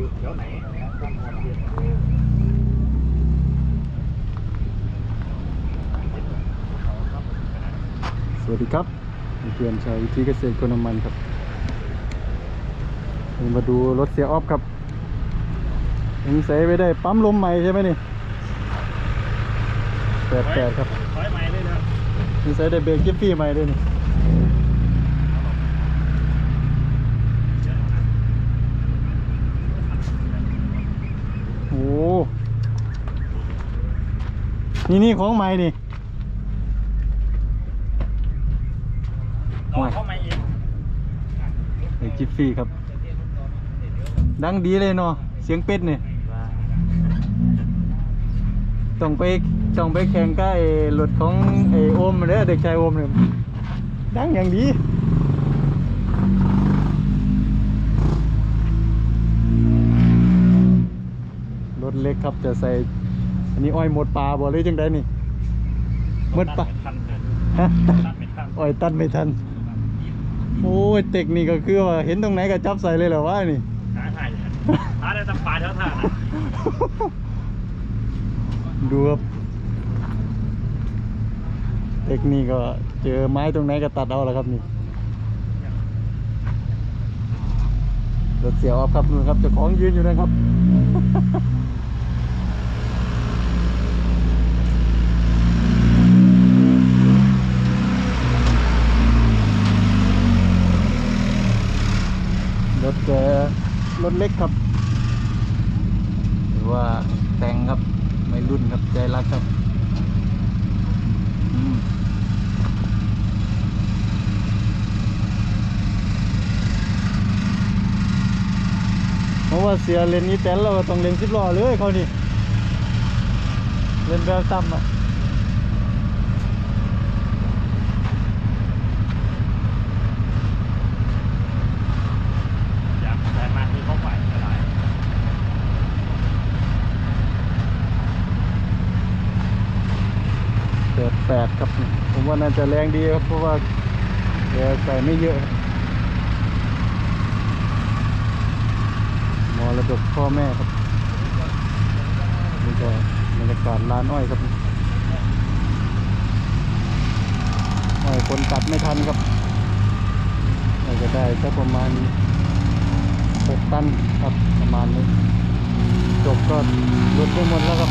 อยู่แถวไหนสวัสดีครับเพื่อนชาววิธีเกษตรคนน้ำมันครับวันนี้มาดูรถเสียออฟครับยังใส่ไปได้ปั๊มลมใหม่ใช่ไหมนี่แปดแปดครับถอยใหม่เลยนะครับยังใส่ได้เบรกจิฟฟี่ใหม่ด้วยนี่โอ้ นี่นี่ของใหม่นี่ต่อเข้ามาอีกเบรกจิฟฟี่ครับ ดังดีเลยเนาะเสียงเป็ดนี่ต้องไปต้องไปแข่งกับไอ้รถของไอ้โอมเด้อเด็กชายโอมเนี่ยดังอย่างดีรถเล็กครับจะใส่อั นนี้อ้อยหมดปลาบ่เลยจังได้นี่หมดปลาทันเลยฮะตัดไม่ทันอ้อยตันไม่ทัน โอ้ยเทคนิคก็คือว่าเห็นตรงไหนก็จับใส่เลยเหรอวะนี่หาถ่ายหาได้ตั้งปลายเท่าท่านะดูครับเทคนิคก็เจอไม้ตรงไหนก็ตัดเอาแล้วครับนี่รถเสียวออฟครับนู่นครับเจ้าของยืนอยู่นะครับ รถแกรถเล็กครับหรือว่าแต่งครับไม่รุ่นครับใจรักครับเพราะว่าเสียเลนนี้แต่เราต้องเลนสิบล้อเลยเขานี่เลนแบบต่ำอะ อยากใส่มาที่เขาฝ่ายอะไร เปิด แปดครับ ผมว่าน่าจะแรงดีครับ เพราะว่าแกใส่ไม่เยอะครับมรดกพ่อแม่ครับนี่ก็บรรยากาศร้านอ้อยครับอ้อยคนตัดไม่ทันครับน่าจะได้สักประมาณหกตันครับประมาณนี้จบก็ลดไปหมดแล้วครับ